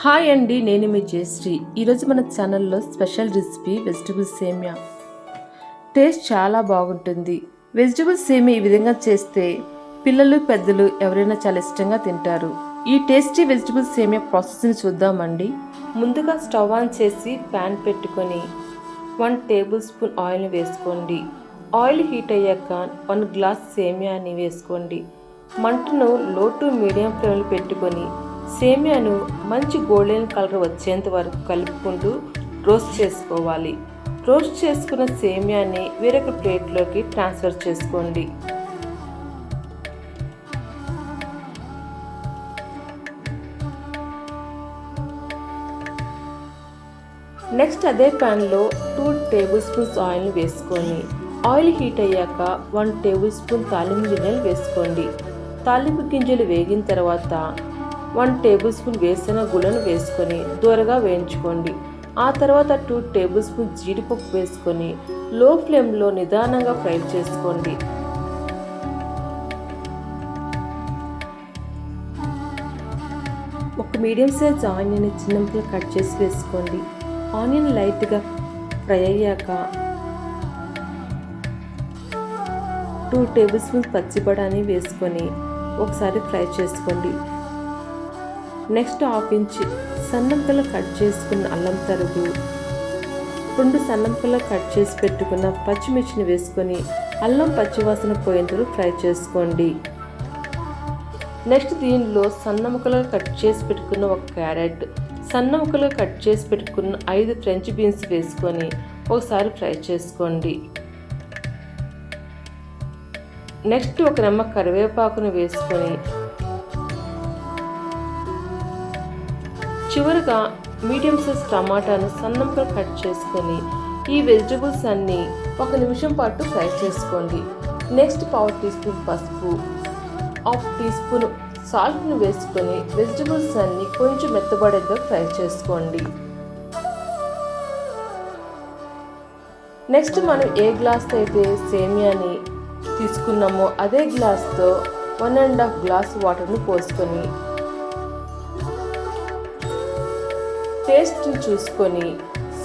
Hi అండి నేను మీ జయశ్రీ. ఈరోజు మన ఛానల్లో special recipe vegetable semiya. Taste చాలా బాగుంటుంది. వెజిటబుల్ సేమియా ఈ విధంగా చేస్తే పిల్లలు పెద్దలు ఎవరైనా చాలా ఇష్టంగా తింటారు. ఈ టేస్టీ వెజిటబుల్ సేమియా ప్రాసెస్ని చూద్దామండి. ముందుగా స్టవ్ ఆన్ చేసి ప్యాన్ పెట్టుకొని వన్ టేబుల్ స్పూన్ ఆయిల్ని వేసుకోండి. ఆయిల్ హీట్ అయ్యాక వన్ గ్లాస్ సేమియాని వేసుకోండి. మంటను లో టు మీడియం ఫ్లేమ్లో పెట్టుకొని సేమియాను మంచి గోల్డెన్ కలర్ వచ్చేంత వరకు కలుపుకుంటూ రోస్ట్ చేసుకోవాలి. రోస్ట్ చేసుకున్న సేమియాని వేరొక ప్లేట్లోకి ట్రాన్స్ఫర్ చేసుకోండి. నెక్స్ట్ అదే ప్యాన్లో టూ టేబుల్ స్పూన్స్ ఆయిల్ని వేసుకొని ఆయిల్ హీట్ అయ్యాక వన్ టేబుల్ స్పూన్ తాలింపు గింజలు వేసుకోండి. తాలింపు గింజలు వేగిన తర్వాత వన్ టేబుల్ స్పూన్ వేసిన గుళ్ళను వేసుకొని దూరగా వేయించుకోండి. ఆ తర్వాత టూ టేబుల్ స్పూన్ జీడిపప్పు వేసుకొని లో ఫ్లేమ్లో నిదానంగా ఫ్రై చేసుకోండి. ఒక మీడియం సైజ్ ఆనియన్ చిన్న ముక్కలు కట్ చేసి వేసుకోండి. ఆనియన్ లైట్గా ఫ్రై అయ్యాక టూ టేబుల్ స్పూన్స్ పచ్చిబడాని వేసుకొని ఒకసారి ఫ్రై చేసుకోండి. నెక్స్ట్ హాఫ్ ఇంచ్ సన్నంకల కట్ చేసుకున్న అల్లం తరుగు. రెండు సన్నంకల కట్ చేసి పెట్టుకున్న పచ్చిమిర్చిని వేసుకొని అల్లం పచ్చివాసన పోయేందుకు ఫ్రై చేసుకోండి. నెక్స్ట్ దీనిలో సన్న ముక్కలుగా కట్ చేసి పెట్టుకున్న ఒక క్యారెట్ సన్న ముక్కలుగా కట్ చేసి పెట్టుకున్న ఐదు ఫ్రెంచ్ బీన్స్ వేసుకొని ఒకసారి ఫ్రై చేసుకోండి. నెక్స్ట్ ఒక రెమ్మ కరివేపాకును వేసుకొని చివరిగా మీడియం సైజ్ టమాటాను సన్నంగా కట్ చేసుకొని ఈ వెజిటబుల్స్ అన్నీ ఒక నిమిషం పాటు ఫ్రై చేసుకోండి. నెక్స్ట్ పావు టీ స్పూన్ పసుపు హాఫ్ టీ స్పూన్ సాల్ట్ను వేసుకొని వెజిటబుల్స్ అన్నీ కొంచెం మెత్తబడేగా ఫ్రై చేసుకోండి. నెక్స్ట్ మనం ఏ గ్లాస్తో అయితే సేమియాని తీసుకున్నామో అదే గ్లాస్తో వన్ అండ్ హాఫ్ గ్లాస్ వాటర్ని పోసుకొని టేస్ట్ని చూసుకొని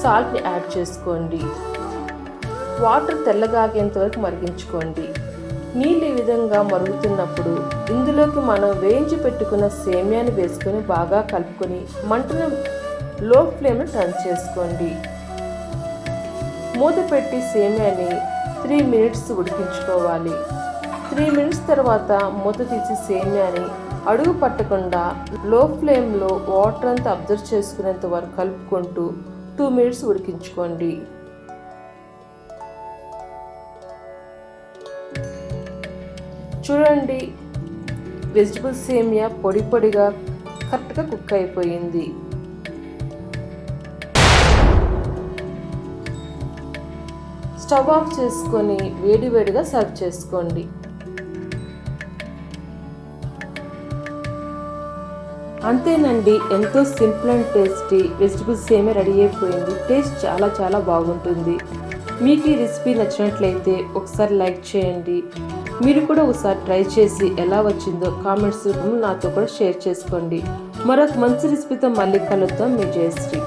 సాల్ట్ని యాడ్ చేసుకోండి. వాటర్ తెల్లగాగేంత వరకు మరిగించుకోండి. నీళ్ళు ఈ విధంగా మరుగుతున్నప్పుడు ఇందులోకి మనం వేయించి పెట్టుకున్న సేమియాని వేసుకొని బాగా కలుపుకొని మంటను లో ఫ్లేమ్లో టర్న్ చేసుకోండి. మూత పెట్టి సేమియాని త్రీ మినిట్స్ ఉడికించుకోవాలి. త్రీ మినిట్స్ తర్వాత మూత తీసి సేమియాని అడుగు పట్టకుండా లో ఫ్లేమ్లో వాటర్ అంతా అబ్జర్వ్ చేసుకునేంత వరకు కలుపుకుంటూ టూ మినిట్స్ ఉడికించుకోండి. చూడండి వెజిటబుల్ సేమియా పొడి పొడిగా కరెక్ట్గా కుక్ అయిపోయింది. స్టవ్ ఆఫ్ చేసుకొని వేడివేడిగా సర్వ్ చేసుకోండి. అంతేనండి ఎంతో సింపుల్ అండ్ టేస్టీ. వెజిటబుల్స్ ఏమీ రెడీ అయిపోయింది. టేస్ట్ చాలా చాలా బాగుంటుంది. మీకు ఈ రెసిపీ నచ్చినట్లయితే ఒకసారి లైక్ చేయండి. మీరు కూడా ఒకసారి ట్రై చేసి ఎలా వచ్చిందో కామెంట్స్ నాతో కూడా షేర్ చేసుకోండి. మరొక మంచి రెసిపీతో మళ్ళీ కలుద్దాం. మీ జయశ్రీ.